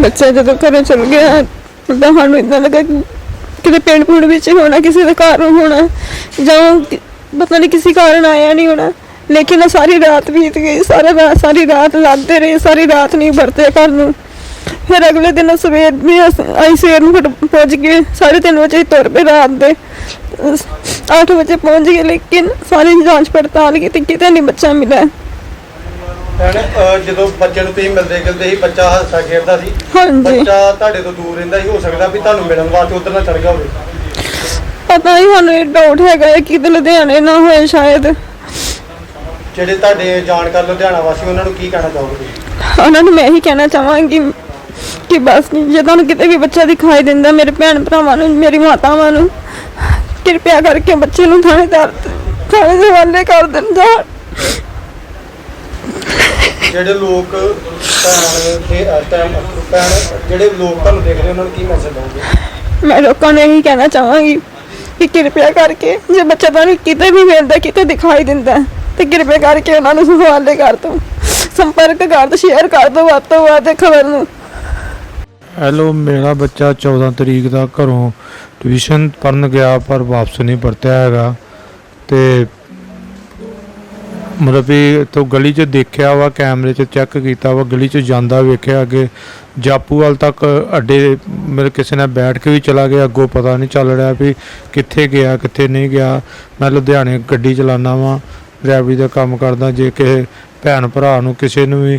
ਬੱਚਾ ਜਦੋਂ ਘਰੋਂ ਚਲ ਗਿਆ, ਤਾਂ ਸਾਨੂੰ ਇਦਾਂ ਲੱਗਾ ਕਿ ਕਿਤੇ ਪਿੰਡ ਪੁੰਡ ਵਿੱਚ ਹੋਣਾ, ਕਿਸੇ ਦੇ ਘਰ ਹੋਣਾ, ਜਾਂ ਪਤਾ ਨਹੀਂ ਕਿਸੇ ਕਾਰਨ ਆਇਆ ਨਹੀਂ ਹੋਣਾ। ਲੇਕਿਨ ਸਾਰੀ ਰਾਤ ਬੀਤ ਗਈ, ਸਾਰਾ ਰਾਤ, ਸਾਰੀ ਰਾਤ ਲਾਦੇ ਰਹੇ, ਸਾਰੀ ਰਾਤ ਨਹੀਂ ਵਰਤੇ ਘਰ ਨੂੰ। ਫਿਰ ਅਗਲੇ ਦਿਨ ਸਵੇਰ ਵੀ ਅਸ- ਅਸੀਂ ਸਵੇਰ ਨੂੰ ਫਿਰ ਪਹੁੰਚ ਗਏ, ਸਾਢੇ ਤਿੰਨ ਵਜੇ ਤੁਰ ਪਏ ਰਾਤ ਦੇ। 8 ਵਜੇ ਪਹੁੰਚ ਗਏ, ਲੇਕਿਨ ਸਾਰੀ ਜਾਂਚ ਪੜਤਾਲ ਕੀਤੀ, ਕਿਤੇ ਨਹੀਂ ਬੱਚਾ ਮਿਲਿਆ। ਭੈਣ ਅਹ ਜਦੋਂ ਬੱਚੇ ਨੂੰ ਤੁਸੀਂ ਮਿਲਦੇ ਗਿਲਦੇ ਸੀ ਬੱਚਾ ਹੱਸਾ ਖੇਡਦਾ ਸੀ। ਹਾਂਜੀ। ਬੱਚਾ ਤੁਹਾਡੇ ਤੋਂ ਦੂਰ ਰਹਿੰਦਾ ਸੀ ਹੋ ਸਕਦਾ ਵੀ ਤੁਹਾਨੂੰ ਮਿਲਣ ਵਾਸਤੇ ਉਧਰ ਨਾ ਚੜ ਗਿਆ ਹੋਵੇ। ਪਤਾ ਹੀ ਸਾਨੂੰ ਇਹ ਡਾਊਟ ਹੈਗਾ ਹੈ ਕਿ ਕਿਤੇ ਲੁਧਿਆਣੇ ਨਾ ਹੋਏ ਸ਼ਾਇਦ। ਜਿਹੜੇ ਤੁਹਾਡੇ ਜਾਣਕਾਰ ਲੁਧਿਆਣਾ ਵਾਸੀ ਉਹਨਾਂ ਨੂੰ ਕੀ ਕਹਿਣਾ ਚਾਹੋਗੇ? ਤੁਸੀਂ? ਉਹਨਾਂ ਨੂੰ ਮੈਂ ਇਹੀ ਕਹਿਣਾ ਚਾਹਾਂਗੀ ਕਿ ਬਸ ਜੇ ਤੁਹਾਨੂੰ ਕਿਤੇ ਵੀ ਬੱਚਾ ਦਿਖਾਈ ਦਿੰਦਾ ਮੇਰੇ ਭੈਣ ਭਰਾਵਾਂ ਨੂੰ ਮੇਰੀ ਮਾਤਾਵਾਂ ਨੂੰ ਕਿਰਪਾ ਕਰਕੇ ਬੱਚੇ ਨੂੰ ਥਾਣੇਦਾਰ ਥਾਣੇ ਦੇ ਹਵਾਲੇ ਕਰ ਜਾਂ ਜਿਹੜੇ ਲੋਕ ਭੈਣ ਦੇ ਇਸ ਟਾਈਮ ਭੈਣ ਜਿਹੜੇ ਲੋਕ ਤੁਹਾਨੂੰ ਦੇਖ ਰਹੇ ਉਹਨਾਂ ਨੂੰ ਕੀ ਮੈਸੇਜ ਦਓਗੇ ਮੈਂ ਲੋਕਾਂ ਨੂੰ ਇਹੀ ਕਹਿਣਾ ਚਾਹਾਂਗੀ ਕਿ ਕਿਰਪਾ ਕਰਕੇ ਜੇ ਬੱਚਾ ਤੁਹਾਨੂੰ ਕਿਤੇ ਵੀ ਮਿਲਦਾ ਕਿਤੇ ਦਿਖਾਈ ਦਿੰਦਾ ਤੇ ਕਿਰਪਾ ਕਰਕੇ ਉਹਨਾਂ ਨੂੰ ਹਵਾਲੇ ਕਰ ਦਿਓ। ਸੰਪਰਕ ਕਰ ਦਿਓ ਸ਼ੇਅਰ ਕਰ ਦਿਓ ਵੱਧ ਤੋਂ ਵੱਧ ਖਬਰ ਨੂੰ। ਹੈਲੋ ਮੇਰਾ ਬੱਚਾ 14 ਤਰੀਕ ਦਾ ਘਰੋਂ ਟਿਊਸ਼ਨ ਪੜਨ ਗਿਆ ਪਰ ਵਾਪਸ ਨਹੀਂ ਪਰਤਿਆ ਹੈਗਾ। ਤੇ ਮਤਲਬ ਵੀ ਤੋਂ ਗਲੀ 'ਚ ਦੇਖਿਆ ਵਾ, ਕੈਮਰੇ 'ਚ ਚੈੱਕ ਕੀਤਾ ਵਾ, ਗਲੀ 'ਚ ਜਾਂਦਾ ਵੇਖਿਆ ਅੱਗੇ। ਜਾਪੂਵਾਲ ਤੱਕ ਅੱਡੇ ਮੇਰੇ ਕਿਸੇ ਨਾਲ ਬੈਠ ਕੇ ਵੀ ਚਲਾ ਗਿਆ, ਅੱਗੋਂ ਪਤਾ ਨਹੀਂ ਚੱਲ ਰਿਹਾ ਵੀ ਕਿੱਥੇ ਗਿਆ, ਕਿੱਥੇ ਨਹੀਂ ਗਿਆ। ਮੈਂ ਲੁਧਿਆਣੇ ਗੱਡੀ ਚਲਾਉਂਦਾ ਵਾਂ, ਡਰਾਈਵਰੀ ਦਾ ਕੰਮ ਕਰਦਾ, ਜੇ ਕਿਸੇ ਭੈਣ ਭਰਾ ਨੂੰ ਕਿਸੇ ਨੂੰ ਵੀ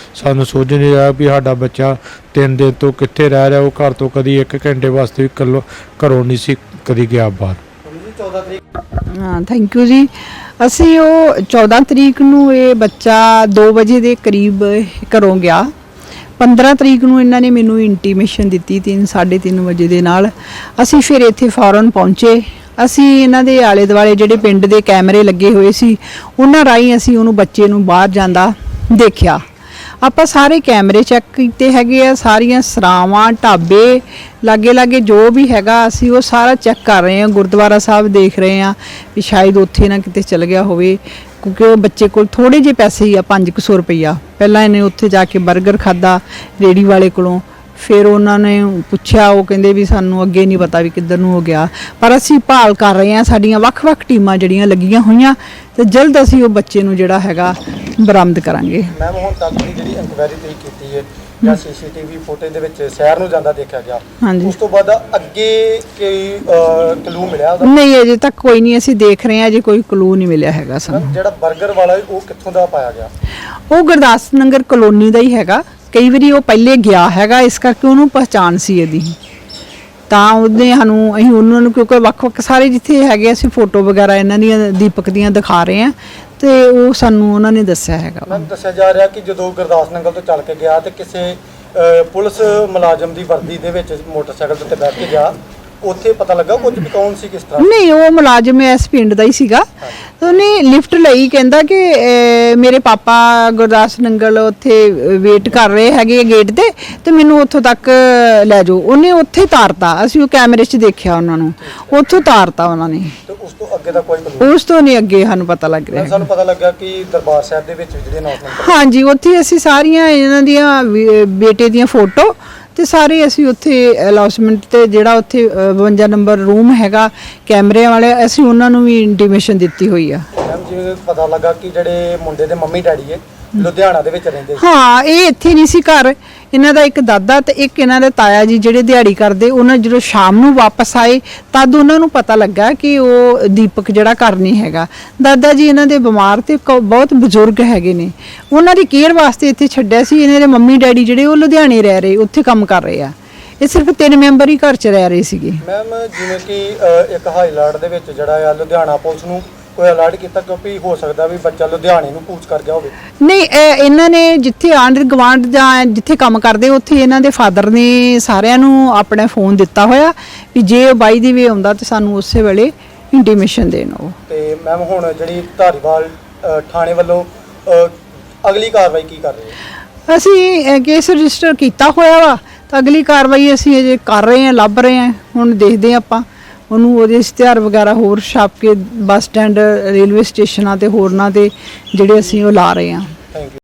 ਸਾਨੂੰ ਸੋਝ ਨਹੀਂ ਰਿਹਾ ਵੀ ਸਾਡਾ ਬੱਚਾ ਤਿੰਨ ਦਿਨ ਤੋਂ ਕਿੱਥੇ ਰਹਿ ਰਿਹਾ, ਉਹ ਘਰ ਤੋਂ ਕਦੀ 1 ਘੰਟੇ ਵਾਸਤੇ ਵੀ ਘਰੋਂ ਨਹੀਂ ਸੀ ਕਦੀ ਗਿਆ ਬਾਹਰ। ਜੀ 14 ਤਰੀਕ ਹਾਂ ਥੈਂਕ ਯੂ ਜੀ। ਅਸੀਂ ਉਹ 14 ਤਰੀਕ ਨੂੰ ਇਹ ਬੱਚਾ 2 ਵਜੇ ਦੇ ਕਰੀਬ ਘਰੋਂ ਗਿਆ। 15 ਤਰੀਕ ਨੂੰ ਇਹਨਾਂ ਨੇ ਮੈਨੂੰ ਇੰਟੀਮੇਸ਼ਨ ਦਿੱਤੀ 3 3:30 ਵਜੇ ਦੇ ਨਾਲ। ਅਸੀਂ ਫਿਰ ਇੱਥੇ ਫੌਰਨ ਪਹੁੰਚੇ। ਅਸੀਂ ਇਹਨਾਂ ਦੇ ਆਲੇ ਦੁਆਲੇ ਜਿਹੜੇ ਪਿੰਡ ਦੇ ਕੈਮਰੇ ਲੱਗੇ ਹੋਏ ਸੀ, ਉਹਨਾਂ ਰਾਹੀਂ ਅਸੀਂ ਉਹਨੂੰ ਬੱਚੇ ਨੂੰ ਬਾਹਰ ਜਾਂਦਾ ਦੇਖਿਆ। ਆਪਾਂ ਸਾਰੇ ਕੈਮਰੇ ਚੈੱਕ ਕੀਤੇ ਹੈਗੇ ਆ, ਸਾਰੀਆਂ ਸਰਾਵਾਂ, ਢਾਬੇ ਲਾਗੇ ਲਾਗੇ ਜੋ ਵੀ ਹੈਗਾ, ਅਸੀਂ ਉਹ ਸਾਰਾ ਚੈੱਕ ਕਰ ਰਹੇ ਹਾਂ, ਗੁਰਦੁਆਰਾ ਸਾਹਿਬ ਦੇਖ ਰਹੇ ਹਾਂ ਵੀ ਸ਼ਾਇਦ ਉੱਥੇ ਨਾ ਕਿਤੇ ਚਲ ਗਿਆ ਹੋਵੇ, ਕਿਉਂਕਿ ਉਹ ਬੱਚੇ ਕੋਲ ਥੋੜੇ ਜਿਹੇ ਪੈਸੇ ਹੀ ਆ 500 ਰੁਪਈਆ। ਪਹਿਲਾਂ ਇਹਨੇ ਉੱਥੇ ਜਾ ਕੇ 버ਗਰ ਖਾਦਾ ਰੇੜੀ ਵਾਲੇ ਕੋਲੋਂ। ਫਿਰ ਉਹਨਾਂ ਨੇ ਪੁੱਛਿਆ ਉਹ ਕਹਿੰਦੇ ਵੀ ਸਾਨੂੰ ਅੱਗੇ ਨਹੀਂ ਪਤਾ ਵੀ ਕਿੱਧਰ ਨੂੰ ਹੋ ਗਿਆ। ਪਰ ਅਸੀਂ ਭਾਲ ਕਰ ਰਹੇ ਹਾਂ ਸਾਡੀਆਂ ਵੱਖ-ਵੱਖ ਟੀਮਾਂ ਜਿਹੜੀਆਂ ਲੱਗੀਆਂ ਹੋਈਆਂ ਤੇ ਜਲਦ ਅਸੀਂ ਉਹ ਬੱਚੇ ਨੂੰ ਜਿਹੜਾ ਹੈਗਾ ਬਰਾਮਦ ਕਰਾਂਗੇ। ਮੈਮ ਹੁਣ ਤੱਕ ਦੀ ਜਿਹੜੀ ਇਨਕੁਆਇਰੀ ਤੁਸੀਂ ਕੀਤੀ ਹੈ ਜਾਂ ਸੀਸੀਟੀਵੀ ਫੁਟੇਜ ਦੇ ਵਿੱਚ ਸ਼ਹਿਰ ਨੂੰ ਜਾਂਦਾ ਦੇਖਿਆ ਗਿਆ ਉਸ ਤੋਂ ਬਾਅਦ ਅੱਗੇ ਕੋਈ ਕਲੂ ਮਿਲਿਆ ਉਹਦਾ? ਨਹੀਂ ਅਜੇ ਤੱਕ ਕੋਈ ਨਹੀਂ ਅਸੀਂ ਦੇਖ ਰਹੇ ਹਾਂ ਅਜੇ ਕੋਈ ਕਲੂ ਨਹੀਂ ਮਿਲਿਆ ਹੈਗਾ ਸਾਨੂੰ। ਜਿਹੜਾ 버ਗਰ ਵਾਲਾ ਉਹ ਕਿੱਥੋਂ ਦਾ ਪਾਇਆ ਗਿਆ? ਉਹ ਗੁਰਦਾਸ ਨਗਰ ਕਲੋਨੀ ਦਾ ਹੀ ਹੈਗਾ। ਕਈ ਵਾਰੀ ਉਹ ਪਹਿਲੇ ਗਿਆ ਹੈਗਾ, ਇਸ ਕਰਕੇ ਉਹਨੂੰ ਪਹਿਚਾਣ ਸੀ ਇਹਦੀ ਤਾਂ ਉਹਨੇ ਸਾਨੂੰ, ਅਸੀਂ ਉਹਨਾਂ ਨੂੰ ਕਿਉਂਕਿ ਵੱਖ-ਵੱਖ ਸਾਰੇ ਜਿੱਥੇ ਹੈਗੇ ਅਸੀਂ ਫੋਟੋ ਵਗੈਰਾ ਇਹਨਾਂ ਦੀਆਂ, ਦੀਪਕ ਦੀਆਂ ਦਿਖਾ ਰਹੇ ਹਾਂ ਤੇ ਉਹ ਸਾਨੂੰ ਉਹਨਾਂ ਨੇ ਦੱਸਿਆ ਹੈਗਾ ਵਾ। ਦੱਸਿਆ ਜਾ ਰਿਹਾ ਕਿ ਜਦੋਂ ਗੁਰਦਾਸ ਨੰਗਲ ਤੋਂ ਚੱਲ ਕੇ ਗਿਆ ਤੇ ਕਿਸੇ ਪੁਲਿਸ ਮੁਲਾਜ਼ਮ ਦੀ ਵਰਦੀ ਦੇ ਵਿੱਚ ਮੋਟਰਸਾਈਕਲ ਦੇ ਬੈਠ ਕੇ ਗਿਆ ਉੱਥੇ ਪਤਾ ਲੱਗਾ ਕੁਝ ਵੀ ਕੌਣ ਸੀ ਕਿਸ ਤਰ੍ਹਾਂ? ਨਹੀਂ ਉਹ ਮੁਲਾਜ਼ਮ ਇਸ ਪਿੰਡ ਦਾ ਹੀ ਸੀਗਾ। ਉਹਨੇ ਲਿਫਟ ਲਈ ਕਹਿੰਦਾ ਕਿ ਮੇਰੇ ਪਾਪਾ ਗੁਰਦਾਸ ਨੰਗਲ ਉੱਥੇ ਵੇਟ ਕਰ ਰਹੇ ਹੈਗੇ ਗੇਟ ਤੇ ਤੇ ਮੈਨੂੰ ਉੱਥੋਂ ਤੱਕ ਲੈ ਜਾਓ। ਉਹਨੇ ਉੱਥੇ ਤਾਰਤਾ। ਅਸੀਂ ਉਹ ਕੈਮਰੇ 'ਚ ਦੇਖਿਆ ਉਹਨਾਂ ਨੂੰ। ਉੱਥੋਂ ਤਾਰਤਾ ਉਹਨਾਂ ਨੇ। ਤੇ ਉਸ ਤੋਂ ਅੱਗੇ ਦਾ ਕੋਈ ਕਲੂ ਉਸ ਤੋਂ ਨਹੀਂ ਅੱਗੇ ਸਾਨੂੰ ਪਤਾ ਲੱਗ ਰਿਹਾ ਸਾਨੂੰ ਪਤਾ ਲੱਗਾ ਕਿ ਦਰਬਾਰ ਸਾਹਿਬ ਦੇ ਵਿੱਚ ਜਿਹੜੇ ਅਨਾਉਂਸਮੈਂਟ ਹਾਂਜੀ ਉੱਥੇ ਅਸੀਂ ਸਾਰੀਆਂ ਇਹਨਾਂ ਦੀਆਂ ਬੇਟੇ ਦੀਆਂ ਫੋਟੋ ਤੇ ਸਾਰੇ ਅਸੀਂ ਉੱਥੇ ਅਲਾਉਸਮੈਂਟ ਤੇ ਜਿਹੜਾ ਉੱਥੇ ਅਹ, 52 ਨੰਬਰ ਰੂਮ ਹੈਗਾ ਕੈਮਰੇ ਵਾਲੇ ਅਸੀਂ ਉਹਨਾਂ ਨੂੰ ਵੀ ਇੰਟੀਮੇਸ਼ਨ ਦਿੱਤੀ ਹੋਈ ਆ। ਮੈਮ ਜਿਵੇਂ ਪਤਾ ਲੱਗਾ ਕਿ ਜਿਹੜੇ ਮੁੰਡੇ ਦੇ ਮੰਮੀ ਡੈਡੀ ਹੈ ਲੁਧਿਆਣਾ ਦੇ ਵਿੱਚ ਰਹਿੰਦੇ ਸੀ। ਹਾਂ ਇਹ ਇੱਥੇ ਨਹੀਂ ਸੀ ਘਰ। ਇਹਨਾਂ ਦਾ ਇੱਕ ਦਾਦਾ ਤੇ ਇੱਕ ਇਹਨਾਂ ਦੇ ਤਾਇਆ ਜੀ ਜਿਹੜੇ ਦਿਹਾੜੀ ਕਰਦੇ ਉਹਨਾਂ ਜਦੋਂ ਸ਼ਾਮ ਨੂੰ ਵਾਪਸ ਆਏ ਤਦ ਉਹਨਾਂ ਨੂੰ ਪਤਾ ਲੱਗਾ ਕਿ ਉਹ ਦੀਪਕ ਜਿਹੜਾ ਘਰ ਨਹੀਂ ਹੈਗਾ। ਦਾਦਾ ਜੀ ਇਹਨਾਂ ਦੇ ਬਿਮਾਰ ਤੇ ਕ- ਬਹੁਤ ਬਜ਼ੁਰਗ ਹੈਗੇ ਨੇ। ਉਹਨਾਂ ਦੀ ਕੇਅਰ ਵਾਸਤੇ ਇੱਥੇ ਛੱਡਿਆ ਸੀ ਇਹਨਾਂ ਦੇ ਮੰਮੀ ਡੈਡੀ ਜਿਹੜੇ ਉਹ ਲੁਧਿਆਣੇ ਰਹਿ ਰਹੇ ਉੱਥੇ ਕੰਮ ਕਰ ਰਹੇ ਆ। ਇਹ ਸਿਰਫ ਤਿੰਨ ਮੈਂਬਰ ਹੀ ਘਰ 'ਚ ਰਹਿ ਰਹੇ ਸੀਗੇ। ਮੈਮ ਜਿਵੇਂ ਕਿ ਅ, ਇੱਕ ਹਾਈਲਾਈਟ ਦੇ ਵਿੱਚ ਜਿਹੜਾ ਆ ਲੁਧਿਆਣਾ ਪੁਲਿਸ ਨੂੰ ਕੋਈ ਅਲਰਟ ਕੀਤਾ ਕਿਉਂਕਿ ਹੋ ਸਕਦਾ ਵੀ ਬੱਚਾ ਲੁਧਿਆਣੇ ਨੂੰ ਕੂਚ ਕਰ ਗਿਆ ਹੋਵੇ। ਨਹੀਂ ਇਹ ਇਹਨਾਂ ਨੇ ਜਿੱਥੇ ਆਂਢ ਗਵਾਂਡ ਜਾਂ ਜਿੱਥੇ ਕੰਮ ਕਰਦੇ ਉੱਥੇ ਇਹਨਾਂ ਦੇ ਫਾਦਰ ਨੇ ਸਾਰਿਆਂ ਨੂੰ ਆਪਣਾ ਫੋਨ ਦਿੱਤਾ ਹੋਇਆ ਵੀ ਜੇ ਬਾਈ ਦੀ ਵੇ ਆਉਂਦਾ ਤੇ ਸਾਨੂੰ ਉਸੇ ਵੇਲੇ ਇੰਟੀਮੇਸ਼ਨ ਦੇਣ ਉਹ ਤੇ ਮੈਮ ਹੁਣ ਜਿਹੜੀ ਧਾਰੀਵਾਲ ਥਾਣੇ ਵੱਲੋਂ ਅਗਲੀ ਕਾਰਵਾਈ ਕੀ ਕਰ ਰਹੇ ਅਸੀਂ ਕੇਸ ਰਜਿਸਟਰ ਕੀਤਾ ਹੋਇਆ ਵਾ ਤਾਂ ਅਗਲੀ ਕਾਰਵਾਈ ਅਸੀਂ ਅਜੇ ਕਰ ਰਹੇ ਹਾਂ ਲੱਭ ਰਹੇ ਹਾਂ ਹੁਣ ਦੇਖਦੇ ਹਾਂ ਆਪਾਂ। ਉਹਨੂੰ ਉਹਦੇ ਇਸ਼ਤਿਹਾਰ ਵਗੈਰਾ ਹੋਰ ਛਾਪ ਕੇ ਬੱਸ ਸਟੈਂਡ, ਰੇਲਵੇ ਸਟੇਸ਼ਨਾਂ ਤੇ ਹੋਰਨਾਂ ਤੇ ਜਿਹੜੇ ਅਸੀਂ ਉਹ ਲਾ ਰਹੇ ਹਾਂ।